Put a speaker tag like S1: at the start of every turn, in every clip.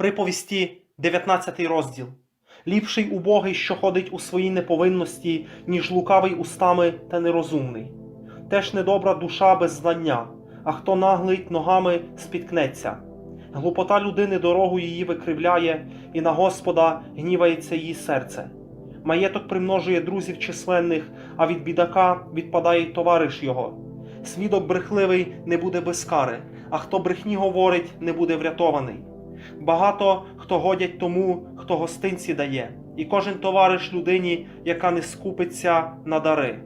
S1: Приповісті, 19 розділ. Ліпший убогий, що ходить у своїй неповинності, ніж лукавий устами та нерозумний. Теж недобра душа без знання, а хто наглить ногами спіткнеться. Глупота людини дорогу її викривляє, і на Господа гнівається її серце. Маєток примножує друзів численних, а від бідака відпадає товариш його. Свідок брехливий не буде без кари, а хто брехні говорить, не буде врятований. Багато хто годять тому, хто гостинці дає, і кожен товариш людині, яка не скупиться на дари.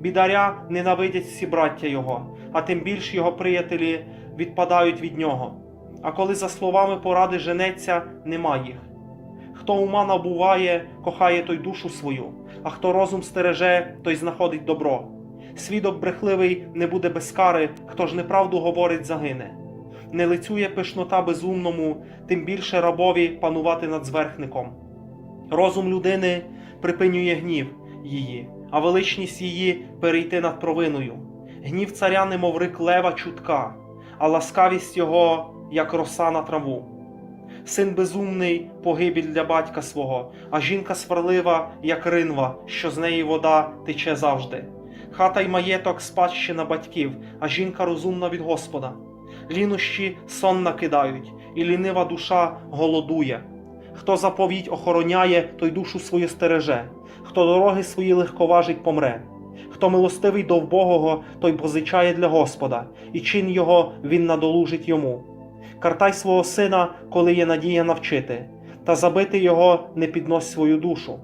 S1: Бідаря ненавидять всі браття його, а тим більш його приятелі відпадають від нього. А коли за словами поради женеться, нема їх. Хто ума набуває, кохає той душу свою, а хто розум стереже, той знаходить добро. Свідок брехливий не буде без кари, хто ж неправду говорить, загине. Не лицює пишнота безумному, тим більше рабові панувати над зверхником. Розум людини припинює гнів її, а величність її перейти над провиною. Гнів царя, немов рик лева чутка, а ласкавість його, як роса на траву. Син безумний погибіль для батька свого, а жінка сварлива, як ринва, що з неї вода тече завжди. Хата й маєток спадщина батьків, а жінка розумна від Господа. Лінощі сон накидають, і лінива душа голодує. Хто заповідь охороняє, той душу свою стереже, хто дороги свої легковажить помре. Хто милостивий до вбогого, той позичає для Господа, і чин його він надолужить йому. Картай свого сина, коли є надія навчити, та забити його не піднось свою душу.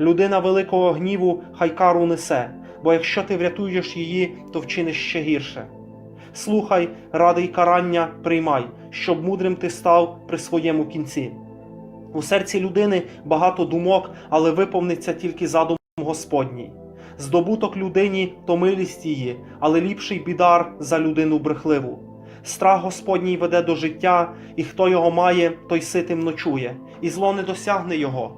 S1: Людина великого гніву хай кару несе, бо якщо ти врятуєш її, то вчиниш ще гірше. Слухай, ради й карання приймай, щоб мудрим ти став при своєму кінці. У серці людини багато думок, але виповниться тільки задум Господній. Здобуток людині то милість її, але ліпший бідар за людину брехливу. Страх Господній веде до життя, і хто його має, той ситим ночує, і зло не досягне його.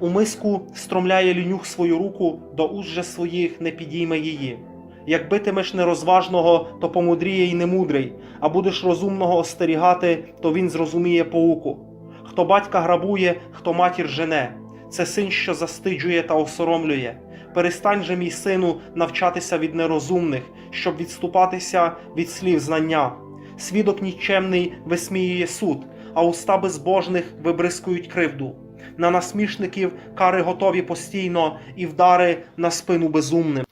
S1: У миску стромляє лінюх свою руку, до уст своїх не підійме її. Як битимеш нерозважного, то помудріє й немудрий, а будеш розумного остерігати, то він зрозуміє поуку. Хто батька грабує, хто матір жене, це син, що застиджує та осоромлює. Перестань же, мій сину, навчатися від нерозумних, щоб відступатися від слів знання. Свідок нікчемний висміює суд, а уста безбожних вибризкують кривду. На насмішників кари готові постійно і вдари на спину безумним.